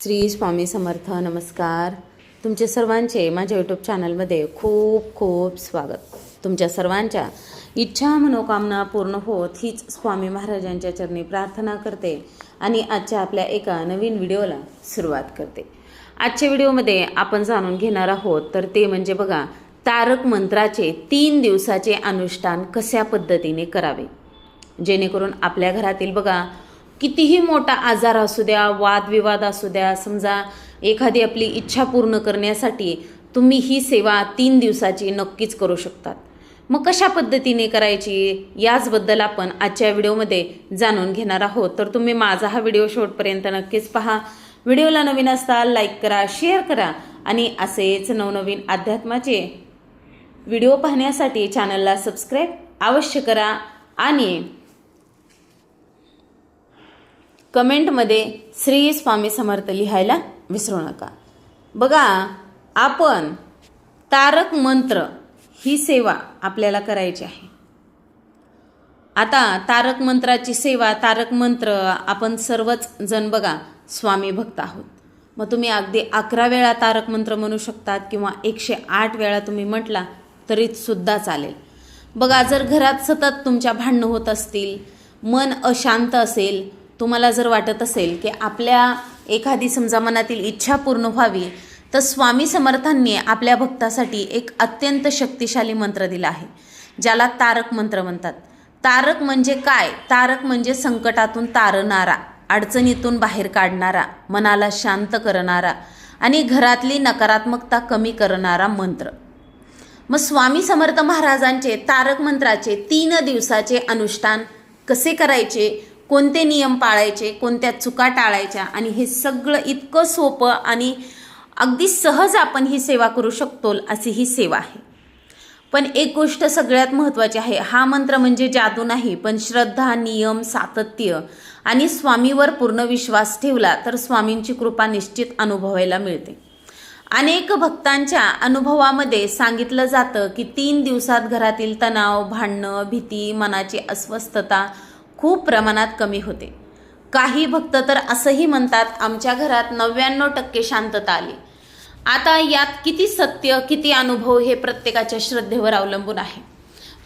श्री स्वामी समर्थ नमस्कार. तुमचे सर्वांचे माझ्या यूट्यूब चॅनलमध्ये खूप खूप स्वागत. तुमच्या सर्वांच्या इच्छा मनोकामना पूर्ण होत हीच स्वामी महाराजांच्या चरणी प्रार्थना करते आणि आजच्या आपल्या एका नवीन व्हिडिओला सुरुवात करते. आजच्या व्हिडिओमध्ये आपण जाणून घेणार आहोत तर ते म्हणजे बघा तारक मंत्राचे तीन दिवसाचे अनुष्ठान कशा पद्धतीने करावे? जेणेकरून आपल्या घरातील बघा कितीही मोठा आजार असू द्या वादविवाद असू द्या समजा एखादी आपली इच्छा पूर्ण करण्यासाठी तुम्ही ही सेवा तीन दिवसाची नक्कीच करू शकतात. मग कशा पद्धतीने करायची? याचबद्दल आपण आजच्या व्हिडिओमध्ये जाणून घेणार आहोत. तर तुम्ही माझा हा व्हिडिओ शेवटपर्यंत नक्कीच पहा. व्हिडिओला नवीन असताल लाईक करा शेअर करा आणि असेच नवनवीन अध्यात्माचे व्हिडिओ पाहण्यासाठी चॅनलला सबस्क्राईब अवश्य करा आणि कमेंटमध्ये श्री स्वामी समर्थ लिहायला विसरू नका. बघा आपण तारक मंत्र ही सेवा आपल्याला करायची आहे. आता तारक मंत्राची सेवा तारक मंत्र आपण सर्वच जण बघा स्वामी भक्त आहोत. मग तुम्ही अगदी अकरा वेळा तारक मंत्र म्हणू शकतात किंवा एकशे आठ वेळा तुम्ही म्हटला तरी सुद्धा चालेल. बघा जर घरात सतत तुमच्या भांडणं होत असतील मन अशांत असेल तुम्हाला जर वाटत असेल की आपल्या एखादी समजा मनातील इच्छा पूर्ण व्हावी तर स्वामी समर्थांनी आपल्या भक्तासाठी एक अत्यंत शक्तिशाली मंत्र दिला आहे ज्याला तारक मंत्र म्हणतात. तारक म्हणजे काय? तारक म्हणजे संकटातून तारणारा अडचणीतून बाहेर काढणारा मनाला शांत करणारा आणि घरातली नकारात्मकता कमी करणारा मंत्र. मग स्वामी समर्थ महाराजांचे तारक मंत्राचे तीन दिवसाचे अनुष्ठान कसे करायचे? कोणते नियम पाळायचे कोणत्या चुका टाळायच्या आणि हे सगळं इतकं सोपं आणि अगदी सहज आपण ही सेवा करू शकतो अशी ही सेवा आहे. पण एक गोष्ट सगळ्यात महत्त्वाची आहे. हा मंत्र म्हणजे जादू नाही पण श्रद्धा नियम सातत्य आणि स्वामीवर पूर्ण विश्वास ठेवला तर स्वामींची कृपा निश्चित अनुभवायला मिळते. अनेक भक्तांच्या अनुभवामध्ये सांगितलं जातं की तीन दिवसात घरातील तणाव भांडणं भीती मनाची अस्वस्थता खूप प्रमाणात कमी होते. काही भक्त तर असंही म्हणतात आमच्या घरात नव्याण्णव टक्के शांतता आली. आता यात किती सत्य किती अनुभव हे प्रत्येकाच्या श्रद्धेवर अवलंबून आहे.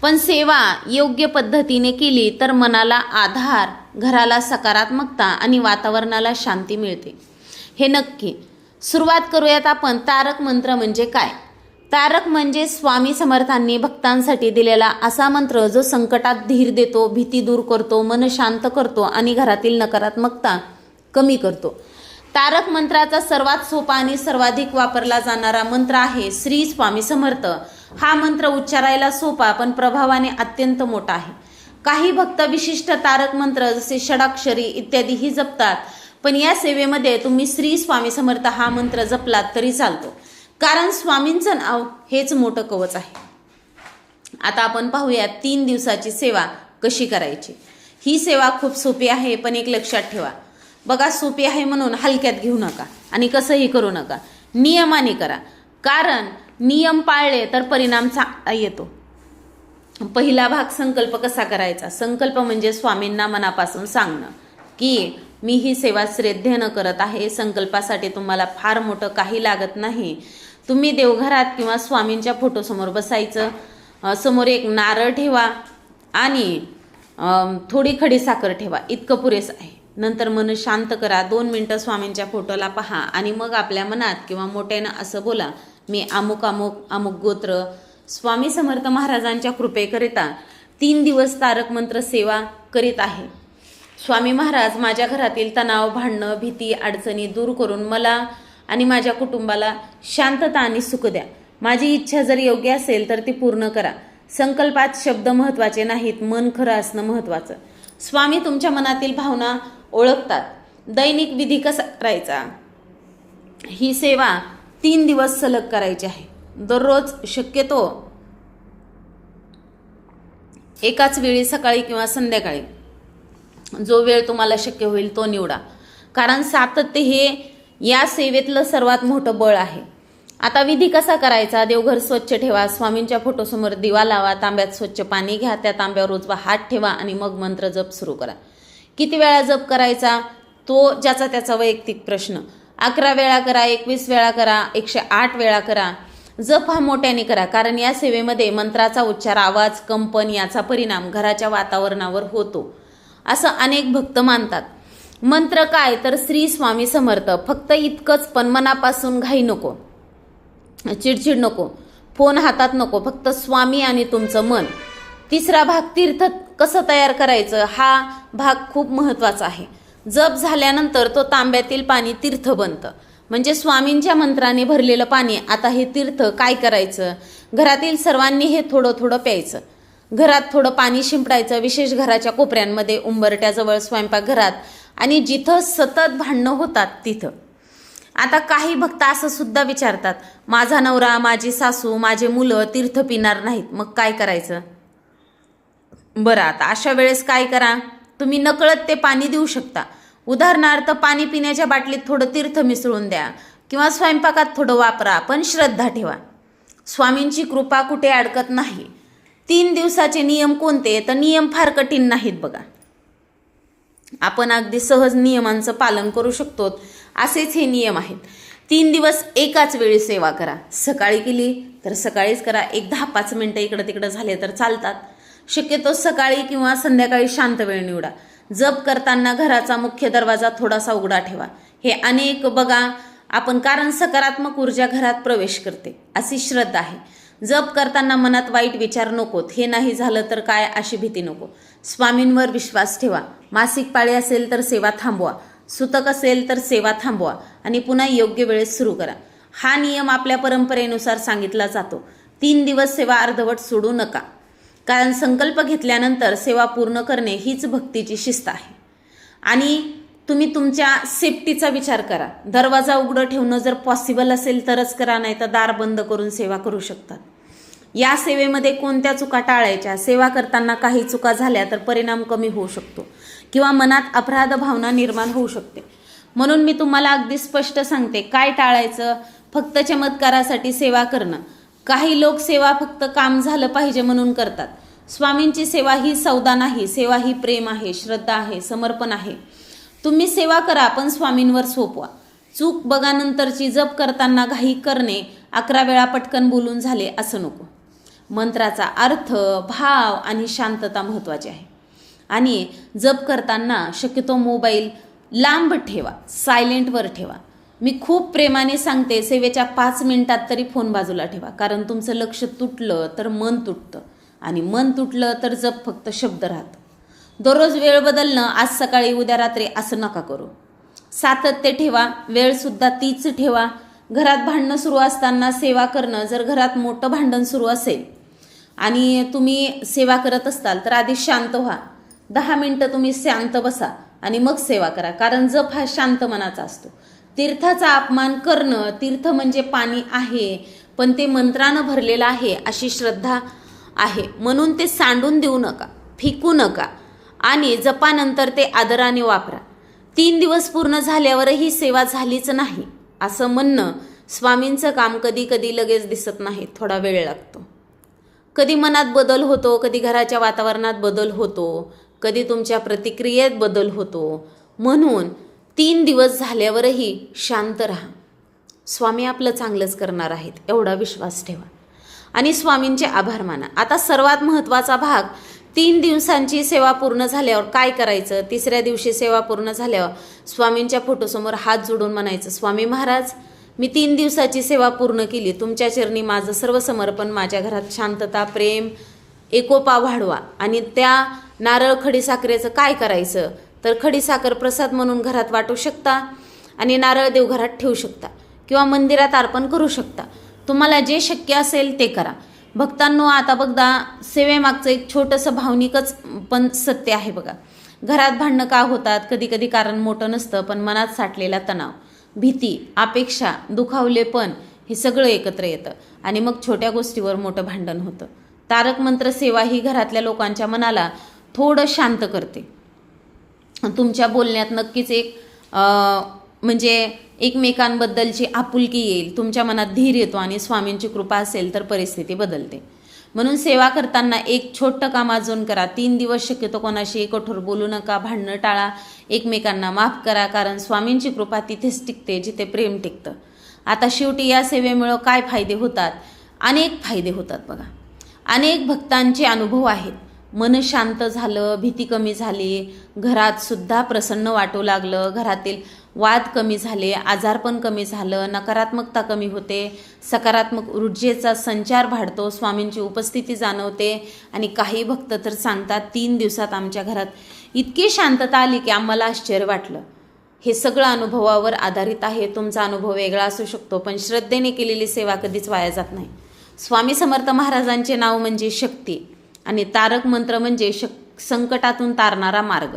पण सेवा योग्य पद्धतीने केली तर मनाला आधार घराला सकारात्मकता आणि वातावरणाला शांती मिळते. हे नक्की. सुरुवात करूयात आपण तारक मंत्र म्हणजे काय? तारक म्हणजे स्वामी समर्थांनी भक्तांसाठी दिलेला असा मंत्र जो संकटात धीर देतो भीती दूर करतो मन शांत करतो आणि घरातील नकारात्मकता कमी करतो. तारक मंत्राचा सर्वात सोपा आणि सर्वाधिक वापरला जाणारा मंत्र आहे श्री स्वामी समर्थ. हा मंत्र उच्चारायला सोपा पण प्रभावाने अत्यंत मोठा आहे. काही भक्त विशिष्ट तारक मंत्र जसे षडाक्षरी इत्यादीही जपतात पण या सेवेमध्ये तुम्ही श्री स्वामी समर्थ हा मंत्र जपलात तरी चालतो. कारण स्वामींचं नाव हेच मोठं कवच आहे. आता आपण पाहूया तीन दिवसाची सेवा कशी करायची. ही सेवा खूप सोपी आहे पण एक लक्षात ठेवा. बघा सोपी आहे म्हणून हलक्यात घेऊ नका आणि कसंही करू नका. नियमाने करा. कारण नियम पाळले तर परिणाम चांगला येतो. पहिला भाग संकल्प कसा करायचा? संकल्प म्हणजे स्वामींना मनापासून सांगणं. की मी ही सेवा श्रद्धेनं करत आहे संकल्पासाठी तुम्हाला फार मोठं काही लागत नाही. तुम्ही देवघरात किंवा स्वामींच्या फोटोसमोर बसायचं समोर एक नारळ ठेवा आणि थोडी खडी साखर ठेवा. इतकं पुरेसं आहे. नंतर मन शांत करा. दोन मिनटं स्वामींच्या फोटोला पहा आणि मग आपल्या मनात किंवा मोठ्यानं असं बोला मी अमुक अमुक अमुक गोत्र स्वामी समर्थ महाराजांच्या कृपेकरिता तीन दिवस तारक मंत्र सेवा करीत आहे. स्वामी महाराज माझ्या घरातील तणाव भांडणं भीती अडचणी दूर करून मला आणि माझ्या कुटुंबाला शांतता आणि सुख द्या. माझी इच्छा जर योग्य असेल तर ती पूर्ण करा. संकल्पात शब्द महत्त्वाचे नाहीत मन खरं असणं महत्त्वाचं. स्वामी तुमच्या मनातील भावना ओळखतात. दैनिक विधी कसा करायचा? ही सेवा तीन दिवस सलग करायची आहे. दररोज शक्यतो एकाच वेळी सकाळी किंवा संध्याकाळी. जो वेळ तुम्हाला शक्य होईल तो निवडा. कारण सातत्य हे या सेवेतलं सर्वात मोठं बळ आहे. आता विधी कसा करायचा? देवघर स्वच्छ ठेवा. स्वामींच्या फोटोसमोर दिवा लावा. तांब्यात स्वच्छ पाणी घ्या. त्या तांब्यावर उजवा हात ठेवा आणि मग मंत्र जप सुरू करा. किती वेळा जप करायचा? तो ज्याचा त्याचा वैयक्तिक प्रश्न. अकरा वेळा करा एकवीस वेळा करा एकशे आठ वेळा करा. जप हा मोठ्याने करा. कारण या सेवेमध्ये मंत्राचा उच्चार आवाज कंपन याचा परिणाम घराच्या वातावरणावर होतो. असं अनेक भक्त मानतात. मंत्र काय तर श्री स्वामी समर्थ. फक्त इतकंच पण मनापासून घाई नको. चिडचिड नको. फोन हातात नको. फक्त स्वामी आणि तुमचं मन. तिसरा भाग तीर्थ कसं तयार करायचं? हा भाग खूप महत्त्वाचा आहे. जप झाल्यानंतर तो तांब्यातील पाणी तीर्थ बनतं. म्हणजे स्वामींच्या मंत्राने भरलेलं पाणी. आता हे तीर्थ काय करायचं? घरातील सर्वांनी हे थोडं थोडं प्यायचं. घरात थोडं पाणी शिंपडायचं. विशेष घराच्या कोपऱ्यांमध्ये उंबरट्याजवळ स्वयंपाकघरात. आणि जिथं सतत भांडणं होतात तिथं. आता काही भक्त असं सुद्धा विचारतात माझा नवरा माझी सासू माझे मुलं तीर्थ पिणार नाहीत मग काय करायचं? बरं आता अशा वेळेस काय करा? तुम्ही नकळत ते पाणी देऊ शकता. उदाहरणार्थ पाणी पिण्याच्या बाटलीत थोडं तीर्थ मिसळून द्या किंवा स्वयंपाकात थोडं वापरा पण श्रद्धा ठेवा. स्वामींची कृपा कुठे अडकत नाही. तीन दिवसाचे नियम कोणते? तर नियम फार कठीण नाहीत बघा. आपण अगदी सहज नियमांचं पालन करू शकतो. असेच हे नियम आहेत. तीन दिवस एकाच वेळी सेवा करा. सकाळी केली तर सकाळीच करा. एक दहा पाच मिनटं इकडं तिकडं झाले तर चालतात. शक्यतो सकाळी किंवा संध्याकाळी शांत वेळ निवडा. जप करताना घराचा मुख्य दरवाजा थोडासा उघडा ठेवा. हे अनेक बघा. आपण कारण सकारात्मक ऊर्जा घरात प्रवेश करते. अशी श्रद्धा आहे. जप करताना मनात वाईट विचार नकोत. हे नाही झालं तर काय अशी भीती नको. स्वामींवर विश्वास ठेवा. मासिक पाळी असेल तर सेवा थांबवा. सुतक असेल तर सेवा थांबवा. आणि पुन्हा योग्य वेळेत सुरू करा. हा नियम आपल्या परंपरेनुसार सांगितला जातो. तीन दिवस सेवा अर्धवट सोडू नका. कारण संकल्प घेतल्यानंतर सेवा पूर्ण करणे हीच भक्तीची शिस्त आहे. आणि तुम्ही तुमच्या सेफ्टीचा विचार करा. दरवाजा उघडं ठेवणं जर पॉसिबल असेल तरच करा नाही तर दार बंद करून सेवा करू शकतात. या सेवेमध्ये कोणत्या चुका टाळायच्या? सेवा करताना काही चुका झाल्या तर परिणाम कमी होऊ शकतो किंवा मनात अपराध भावना निर्माण होऊ शकते. म्हणून मी तुम्हाला अगदी स्पष्ट सांगते काय टाळायचं? फक्त चमत्कारासाठी सेवा करणं. काही लोक सेवा फक्त काम झालं पाहिजे म्हणून करतात. स्वामींची सेवा ही सौदा नाही सेवा ही प्रेम आहे श्रद्धा आहे समर्पण आहे. तुम्ही सेवा करा पण स्वामींवर सोपवा. चूक बघानंतरची जप करताना घाई करणे अकरा वेळा पटकन बोलून झाले असं नको. मंत्राचा अर्थ भाव आणि शांतता महत्त्वाची आहे. आणि जप करताना शक्यतो मोबाईल लांब ठेवा सायलेंटवर ठेवा. मी खूप प्रेमाने सांगते सेवेच्या पाच मिनिटात तरी फोन बाजूला ठेवा. कारण तुमचं लक्ष तुटलं तर मन तुटतं. आणि मन तुटलं तर जप फक्त शब्द राहतं. दररोज वेळ बदलणं आज सकाळी उद्या रात्री असं नका करू. सातत्य ठेवा वेळसुद्धा तीच ठेवा. घरात भांडणं सुरू असताना सेवा करणं जर घरात मोठं भांडण सुरू असेल आणि तुम्ही सेवा करत असताल तर आधी शांत व्हा. दहा मिनटं तुम्ही शांत बसा आणि मग सेवा करा. कारण जप हा शांत मनाचा असतो. तीर्थाचा अपमान करणं तीर्थ म्हणजे पाणी आहे पण ते मंत्रानं भरलेलं आहे अशी श्रद्धा आहे. म्हणून ते सांडून देऊ नका फेकू नका आणि जपानंतर ते आदराने वापरा. तीन दिवस पूर्ण झाल्यावरही सेवा झालीच नाही असं म्हणणं स्वामींचं काम कधी कधी लगेच दिसत नाही थोडा वेळ लागतो. कधी मनात बदल होतो कधी घराच्या वातावरणात बदल होतो कधी तुमच्या प्रतिक्रियेत बदल होतो. म्हणून तीन दिवस झाल्यावरही शांत राहा. स्वामी आपलं चांगलंच करणार आहेत एवढा विश्वास ठेवा. आणि स्वामींचे आभार माना. आता सर्वात महत्त्वाचा भाग तीन दिवसांची सेवा पूर्ण झाल्यावर काय करायचं? तिसऱ्या दिवशी सेवा पूर्ण झाल्यावर स्वामींच्या फोटोसमोर हात जोडून म्हणायचं स्वामी महाराज मी तीन दिवसाची सेवा पूर्ण केली. तुमच्या चरणी माझं सर्व समर्पण माझ्या घरात शांतता प्रेम एकोपा वाढवा. आणि त्या नारळ खडीसाखरेचं काय करायचं? तर खडीसाखर प्रसाद म्हणून घरात वाटू शकता आणि नारळ देवघरात ठेवू शकता किंवा मंदिरात अर्पण करू शकता. तुम्हाला जे शक्य असेल ते करा. भक्तांनो आता बघदा सेवेमागचं एक छोटंसं भावनिकच पण सत्य आहे बघा. घरात भांडणं का होतात? कधी कधी कारण मोठं नसतं पण मनात साठलेला तणाव. भीती अपेक्षा दुखावलेपण हे सगळं एकत्र येतं. आणि मग छोट्या गोष्टीवर मोठं भांडण होतं. तारक मंत्र सेवा ही घरातल्या लोकांच्या मनाला थोडं शांत करते. तुमच्या बोलण्यात नक्कीच एक म्हणजे एकमेकांबद्दलची आपुलकी येईल. तुमच्या मनात धीर येतो आणि स्वामींची कृपा असेल तर परिस्थिती बदलते. म्हणून सेवा करताना एक छोटं काम अजून करा. तीन दिवस शक्यतो कोणाशी कठोर बोलू नका भांडणं टाळा एकमेकांना माफ करा कारण स्वामींची कृपा तिथेच टिकते जिथे प्रेम टिकतं. आता शेवटी या सेवेमुळं काय फायदे होतात? अनेक फायदे होतात बघा. अनेक भक्तांचे अनुभव आहेत. मन शांत झालं भीती कमी झाली घरात सुद्धा प्रसन्न वाटू लागलं घरातील वाद कमी झाले आजारपण कमी झालं नकारात्मकता कमी होते सकारात्मक ऊर्जेचा संचार वाढतो स्वामींची उपस्थिती जाणवते आणि काही भक्त तर सांगतात तीन दिवसात आमच्या घरात इतकी शांतता आली की आम्हाला आश्चर्य वाटलं. हे सगळं अनुभवावर आधारित आहे. तुमचा अनुभव वेगळा असू शकतो पण श्रद्धेने केलेली सेवा कधीच वाया जात नाही. स्वामी समर्थ महाराजांचे नाव म्हणजे शक्ती आणि तारक मंत्र म्हणजे शक संकटातून तारणारा मार्ग.